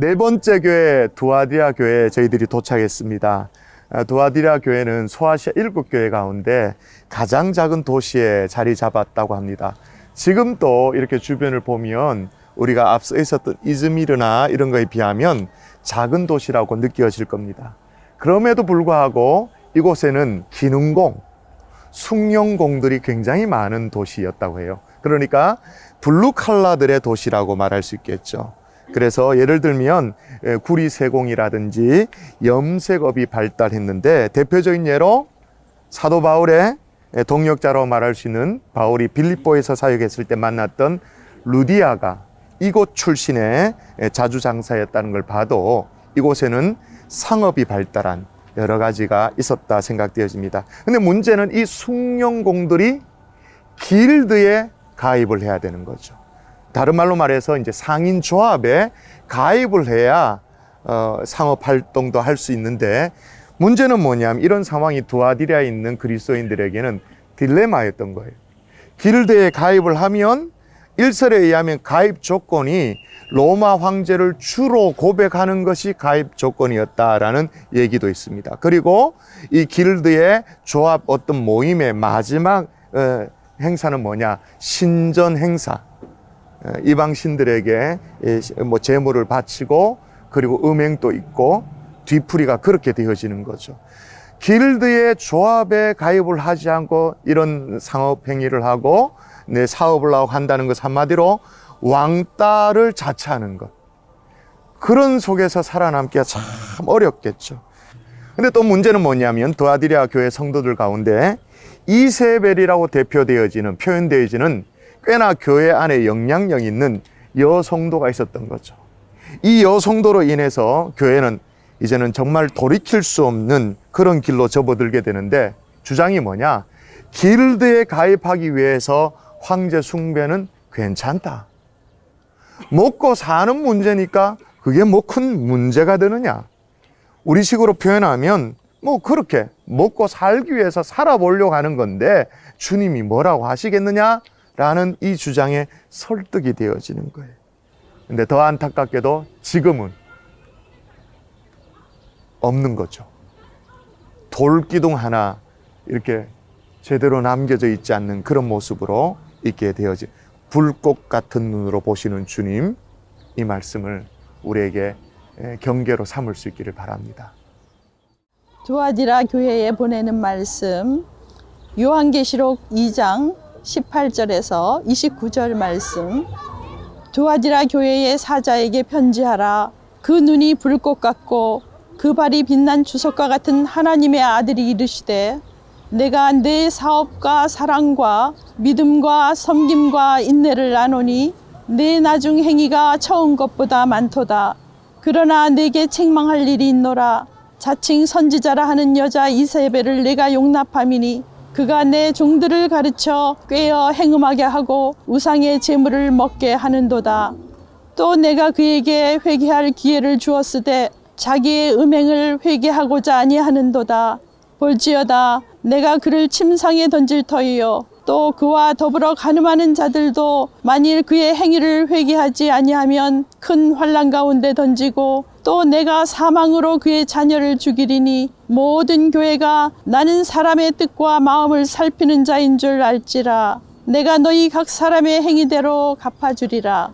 네 번째 교회 두아디라 교회에 저희들이 도착했습니다. 아, 두아디라 교회는 소아시아 일곱 교회 가운데 가장 작은 도시에 자리 잡았다고 합니다. 지금도 이렇게 주변을 보면 우리가 앞서 있었던 이즈미르나 이런 거에 비하면 작은 도시라고 느껴질 겁니다. 그럼에도 불구하고 이곳에는 기능공, 숭늉공들이 굉장히 많은 도시였다고 해요. 그러니까 블루 칼라들의 도시라고 말할 수 있겠죠. 그래서 예를 들면 에, 구리세공이라든지 염색업이 발달했는데 대표적인 예로 사도 바울의 에, 동역자로 말할 수 있는 바울이 빌립보에서 사역했을 때 만났던 루디아가 이곳 출신의 에, 자주장사였다는 걸 봐도 이곳에는 상업이 발달한 여러 가지가 있었다 생각되어집니다. 근데 문제는 이 숭늉공들이 길드에 가입을 해야 되는 거죠. 다른 말로 말해서 이제 상인 조합에 가입을 해야 어, 상업 활동도 할 수 있는데 문제는 뭐냐면 이런 상황이 두아디라에 있는 그리스도인들에게는 딜레마였던 거예요. 길드에 가입을 하면 일설에 의하면 가입 조건이 로마 황제를 주로 고백하는 것이 가입 조건이었다라는 얘기도 있습니다. 그리고 이 길드의 조합 어떤 모임의 마지막 어, 행사는 뭐냐? 신전 행사. 어, 이방 신들에게 뭐 제물을 바치고 그리고 음행도 있고 뒤풀이가 그렇게 되어지는 거죠. 길드의 조합에 가입을 하지 않고 이런 상업 행위를 하고 내 사업을 하고 한다는 것 한마디로 왕따를 자처하는 것. 그런 속에서 살아남기가 참 어렵겠죠. 근데 또 문제는 뭐냐면 도아디리아 교회 성도들 가운데 이세벨이라고 대표되어지는 표현되어지는 꽤나 교회 안에 영향력 있는 여성도가 있었던 거죠. 이 여성도로 인해서 교회는 이제는 정말 돌이킬 수 없는 그런 길로 접어들게 되는데 주장이 뭐냐? 길드에 가입하기 위해서 황제 숭배는 괜찮다. 먹고 사는 문제니까 그게 뭐 큰 문제가 되느냐? 우리 식으로 표현하면 뭐 그렇게 먹고 살기 위해서 살아보려고 하는 건데 주님이 뭐라고 하시겠느냐? 라는 이 주장에 설득이 되어지는 거예요. 근데 더 안타깝게도 지금은 없는 거죠. 돌기둥 하나 이렇게 제대로 남겨져 있지 않는 그런 모습으로 있게 되어지 불꽃 같은 눈으로 보시는 주님 이 말씀을 우리에게 에, 경계로 삼을 수 있기를 바랍니다. 두아디라 교회에 보내는 말씀 요한계시록 2장 18절에서 29절 말씀. 두아디라 교회의 사자에게 편지하라. 그 눈이 불꽃 같고 그 발이 빛난 주석과 같은 하나님의 아들이 이르시되 내가 내 사업과 사랑과 믿음과 섬김과 인내를 나누니 내 나중 행위가 처음 것보다 많도다. 그러나 내게 책망할 일이 있노라. 자칭 선지자라 하는 여자 이세벨을 내가 용납함이니 그가 내 종들을 가르쳐 꿰어 행음하게 하고 우상의 재물을 먹게 하는도다. 또 내가 그에게 회개할 기회를 주었으되 자기의 음행을 회개하고자 아니하는도다. 볼지어다 내가 그를 침상에 던질 터이요 또 그와 더불어 가늠하는 자들도 만일 그의 행위를 회개하지 아니하면 큰 환란 가운데 던지고 또 내가 사망으로 그의 자녀를 죽이리니 모든 교회가 나는 사람의 뜻과 마음을 살피는 자인 줄 알지라 내가 너희 각 사람의 행위대로 갚아주리라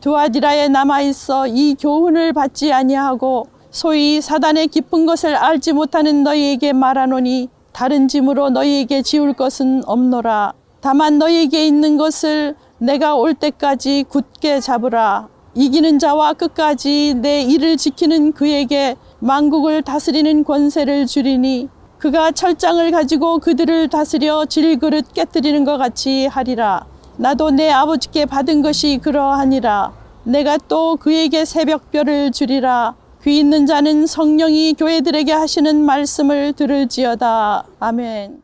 두아디라에 남아 있어 이 교훈을 받지 아니하고 소위 사단의 깊은 것을 알지 못하는 너희에게 말하노니 다른 짐으로 너희에게 지울 것은 없노라. 다만 너희에게 있는 것을 내가 올 때까지 굳게 잡으라. 이기는 자와 끝까지 내 일을 지키는 그에게 만국을 다스리는 권세를 주리니 그가 철장을 가지고 그들을 다스려 질그릇 깨뜨리는 것 같이 하리라. 나도 내 아버지께 받은 것이 그러하니라. 내가 또 그에게 새벽별을 주리라. 귀 있는 자는 성령이 교회들에게 하시는 말씀을 들을지어다. 아멘.